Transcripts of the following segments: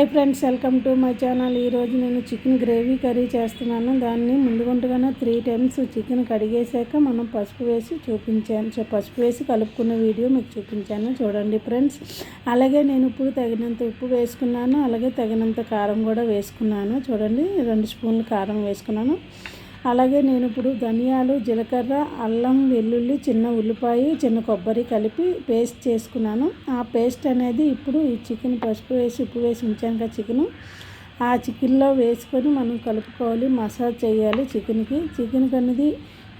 Hi friends welcome to my channel. ఈరోజు నేను chicken gravy curry చేస్తున్నాను. దాన్ని ముందుగుంటగానే త్రీ టైమ్స్ చికెన్ కడిగేసాక మనం పసుపు వేసి చూపించాను. పసుపు వేసి కలుపుకున్న వీడియో మీకు చూపించాను. చూడండి ఫ్రెండ్స్. అలాగే నేను ఇప్పుడు తగినంత ఉప్పు వేసుకున్నాను. అలాగే తగినంత కారం కూడా వేసుకున్నాను. చూడండి రెండు స్పూన్లు కారం వేసుకున్నాను. అలాగే నేను ఇప్పుడు ధనియాలు జీలకర్ర అల్లం వెల్లుల్లి చిన్న ఉల్లిపాయ చిన్న కొబ్బరి కలిపి పేస్ట్ చేసుకున్నాను. ఆ పేస్ట్ అనేది ఇప్పుడు ఈ చికెన్ పసుపు వేసి ఉప్పు వేసి ఉంచాను కదా చికెను. ఆ చికెన్లో వేసుకొని మనం కలుపుకోవాలి మసాజ్ చేయాలి చికెన్కి. చికెన్కి అనేది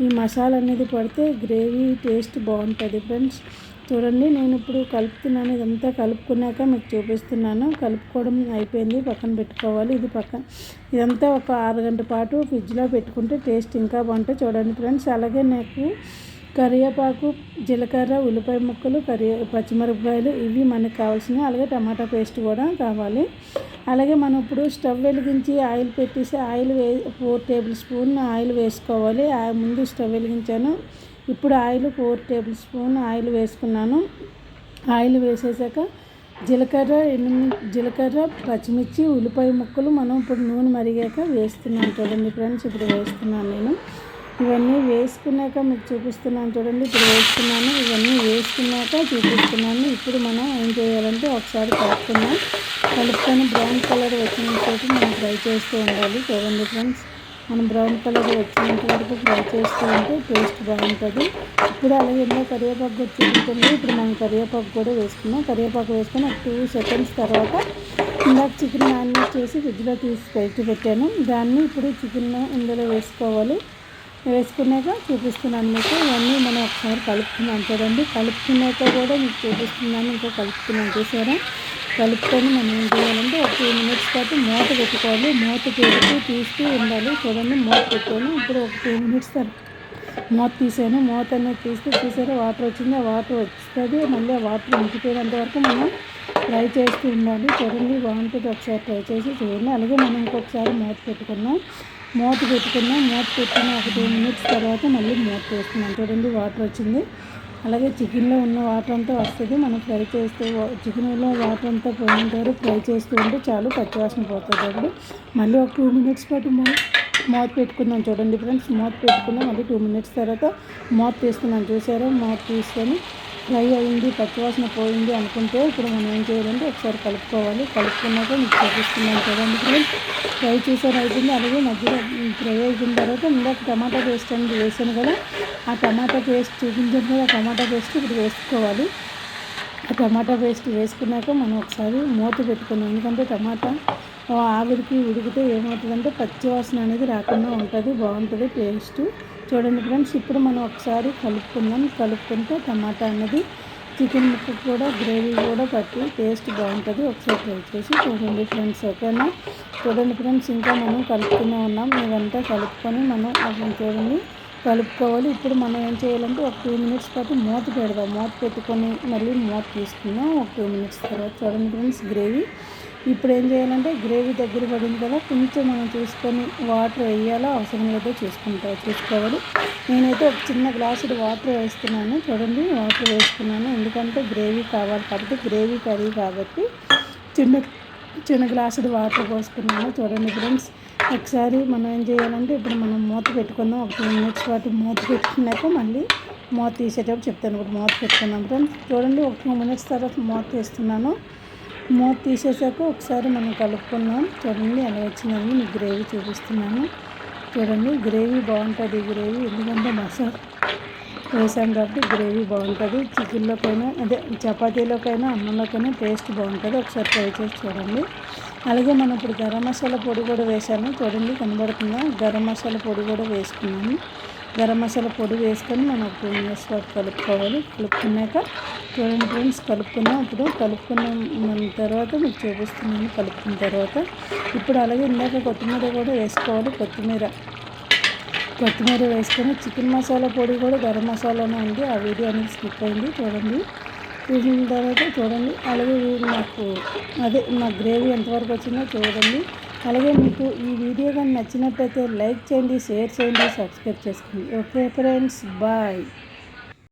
ఈ మసాలా అనేది పడితే గ్రేవీ టేస్ట్ బాగుంటుంది ఫ్రెండ్స్. చూడండి నేను ఇప్పుడు కలుపుతున్నాను. ఇదంతా కలుపుకున్నాక మీకు చూపిస్తున్నాను. కలుపుకోవడం అయిపోయింది. పక్కన పెట్టుకోవాలి. ఇది పక్కన ఇదంతా ఒక ఆరు గంటల పాటు ఫ్రిడ్జ్లో పెట్టుకుంటే టేస్ట్ ఇంకా బాగుంటుంది. చూడండి ఫ్రెండ్స్ అలాగే నాకు కరివేపాకు జీలకర్ర ఉల్లిపాయ ముక్కలు కరి పచ్చిమిరపకాయలు ఇవి మనకు కావాల్సినవి. అలాగే టమాటా పేస్ట్ కూడా కావాలి. అలాగే మనం ఇప్పుడు స్టవ్ వెలిగించి ఆయిల్ పెట్టేసి ఆయిల్ వే ఫోర్ టేబుల్ స్పూన్ ఆయిల్ వేసుకోవాలి. ముందు స్టవ్ వెలిగించాను. ఇప్పుడు oil four tablespoon oil వేసుకున్నాను. ఆయిల్ వేసేసాక జీలకర్ర ఎనిమిది జీలకర్ర పచ్చిమిర్చి ఉల్లిపాయ ముక్కలు మనం ఇప్పుడు నూనె మరిగాక వేస్తున్నాను చూడండి ఫ్రెండ్స్. ఇప్పుడు వేస్తున్నాను నేను. ఇవన్నీ వేసుకున్నాక మీకు చూపిస్తున్నాను చూడండి. ఇప్పుడు వేసుకున్నాను ఇవన్నీ వేసుకున్నాక చూపిస్తున్నాను. ఇప్పుడు మనం ఏం చేయాలంటే ఒకసారి కలుపుకుందాం. కలుపుకొని బ్రౌన్ కలర్ వచ్చిన మనం ఫ్రై చేస్తూ ఉండాలి చూడండి ఫ్రెండ్స్. మనం బ్రౌన్ కలర్ వచ్చినంత వరకు ఫ్రై చేస్తూ ఉంటే టేస్ట్ బాగుంటుంది. ఇప్పుడు అలాగే ఎన్నో కరివేపాకు కూడా ఇప్పుడు మనం కరివేపాకు కూడా వేసుకున్నాం కరివేపాకు వేసుకుని ఒక టూ సెకండ్స్ తర్వాత ఇందాక చికెన్ మ్యారినేట్ చేసి ఫ్రిడ్జ్లో తీసి బయట పెట్టాను. దాన్ని ఇప్పుడు చికెన్ ఇందులో వేసుకోవాలి. వేసుకున్నాక చూపిస్తున్నాను మీకు. ఇవన్నీ మనం ఒకసారి కలుపుకున్నాం చూడండి. కలుపుకున్నాక కూడా మీకు చూపిస్తున్నాను. ఇంకా కలుపుతున్నాను చూసారా? కలుపుకొని మనం ఏం చేయాలంటే ఒక టూ మినిట్స్ పాటు మూత పెట్టుకోవాలి. మూత పెట్టి తీస్తూ ఉండాలి. చూడండి మూత పెట్టుకోవాలి ఇప్పుడు ఒక టూ మినిట్స్ మూత తీసాను. మూత అనేది తీస్తే తీసారు? వాటర్ వచ్చింది? ఆ వాటర్ వస్తుంది. మళ్ళీ ఆ వాటర్ ఇంకిపోయేంత వరకు మనం ఫ్రై చేస్తూ ఉండాలి. చూడండి బాగుంటుంది. ఒకసారి ట్రై చేసి చూడండి. అలాగే మనం ఇంకొకసారి మూత పెట్టుకున్నాం. మూత పెట్టుకున్నాం. మూత పెట్టుకున్న ఒక టూ మినిట్స్ తర్వాత మళ్ళీ మూత వేస్తున్నాం చూడండి వాటర్ వచ్చింది. అలాగే చికెన్లో ఉన్న వాటర్ అంతా వస్తుంది. మనం ఫ్రై చేస్తే చికెన్లో వాటర్ అంతా పోయిన ఫ్రై చేస్తూ ఉంటే చాలు పచ్చివాసన పోతుంది అప్పుడు మళ్ళీ ఒక టూ మినిట్స్ పాటు మూత పెట్టుకుందాం చూడండి ఫ్రెండ్స్. మూత పెట్టుకున్నాం. మళ్ళీ టూ మినిట్స్ తర్వాత మూత తీసుకున్నాం చూసారా? మూత తీసుకొని ఫ్రై అయింది పచ్చివాసన పోయింది అనుకుంటే ఇప్పుడు మనం ఏం చేయాలంటే ఒకసారి కలుపుకోవాలి. కలుపుకున్నాక మీకు చూపిస్తున్నాను కదండి ఫ్రెండ్స్. ఫ్రై చేసారు అయిపోయింది. అలాగే మధ్యలో ఫ్రై అయిపోయిన తర్వాత ఇందాక టమాటా పేస్ట్ అనేది వేసాను కదా ఆ టమాటా పేస్ట్ చూపించాను కదా ఆ టమాటా పేస్ట్ ఇప్పుడు వేసుకోవాలి. ఆ టమాటా పేస్ట్ వేసుకున్నాక మనం ఒకసారి మూత పెట్టుకున్నాం ఎందుకంటే టమాటా ఆవిరికి ఉడికితే ఏమవుతుందంటే పచ్చివాసన అనేది రాకుండా ఉంటుంది బాగుంటుంది టేస్ట్. చూడండి ఫ్రెండ్స్ ఇప్పుడు మనం ఒకసారి కలుపుకుందాం. కలుపుకుంటే టమాటా అనేది చికెన్ ముక్క కూడా గ్రేవీ కూడా పట్టి టేస్ట్ బాగుంటుంది. ఒకసారి ట్రై చేసి చూడండి ఫ్రెండ్స్ ఓకేనా? చూడండి ఫ్రెండ్స్ ఇంకా మనం కలుపుతూనే ఉన్నాం. ఇవంతా కలుపుకొని మనం చూడండి కలుపుకోవాలి. ఇప్పుడు మనం ఏం చేయాలంటే ఒక టూ మినిట్స్ పాటు మూత పెడదాం. మూత పెట్టుకొని మళ్ళీ మూత తీసుకుందాం. ఒక టూ మినిట్స్ తర్వాత చూడండి ఫ్రెండ్స్ గ్రేవీ ఇప్పుడు ఏం చేయాలంటే గ్రేవీ దగ్గర పడింది కదా కొంచెం మనం చూసుకొని వాటర్ వేయాలో అవసరం లేదో చూసుకుంటా చూసుకోవాలి. నేనైతే ఒక చిన్న గ్లాసుడు వాటర్ వేస్తున్నాను. చూడండి వాటర్ వేసుకున్నాను. ఎందుకంటే గ్రేవీ కావాలి కాబట్టి గ్రేవీ కర్రీ కాబట్టి చిన్న చిన్న గ్లాసుడు వాటర్ పోసుకున్నాను. చూడండి ఫ్రెండ్స్ ఒకసారి మనం ఏం చేయాలంటే ఇప్పుడు మనం మూత పెట్టుకుందాం. ఒక టూ మినిట్స్ పాటు మూత పెట్టుకున్నాక మళ్ళీ మూత తీసేటప్పుడు చెప్తాను. ఇప్పుడు మూత పెట్టుకున్నాం ఫ్రెండ్స్. చూడండి ఒక టూ మినిట్స్ తర్వాత మూత తీస్తున్నాను మూత తీసేసాక ఒకసారి మనం కలుపుకున్నాం చూడండి ఎలా వచ్చిందని మీకు గ్రేవీ చూపిస్తున్నాను. చూడండి గ్రేవీ బాగుంటుంది గ్రేవీ. ఎందుకంటే మసాలా వేసాం కాబట్టి గ్రేవీ బాగుంటుంది. చికెన్లోకైనా అదే చపాతీలోకైనా అన్నంలోకైనా టేస్ట్ బాగుంటుంది. ఒకసారి ట్రై చేసి చూడండి. అలాగే మనం ఇప్పుడు గరం మసాలా పొడి కూడా వేసాను చూడండి కనబడుతుందా? గరం మసాలా పొడి కూడా వేసుకున్నాము. గరం మసాలా పొడి వేసుకొని మనం ఒక టూ మినిట్స్ వరకు కలుపుకోవాలి. కలుపుకున్నాక చూడండి ఫ్రెండ్స్ కలుపుకున్నాం. ఇప్పుడు కలుపుకున్న తర్వాత మీకు చూపిస్తున్నాను కలుపుకున్న తర్వాత. ఇప్పుడు అలాగే ఇందాక కొత్తిమీర కూడా వేసుకోవాలి. కొత్తిమీర కొత్తిమీర వేసుకొని చికెన్ మసాలా పొడి కూడా గరం మసాలానే ఉంది. ఆ వీడియో అనేది స్కిప్ అయింది. చూడండి. చూసిన తర్వాత చూడండి. అలాగే నాకు అదే మా గ్రేవీ ఎంతవరకు వచ్చిందో చూడండి. అలాగే మీకు ఈ వీడియో కానీ నచ్చినట్టయితే లైక్ చేయండి షేర్ చేయండి సబ్స్క్రైబ్ చేసుకోండి. Okay friends bye.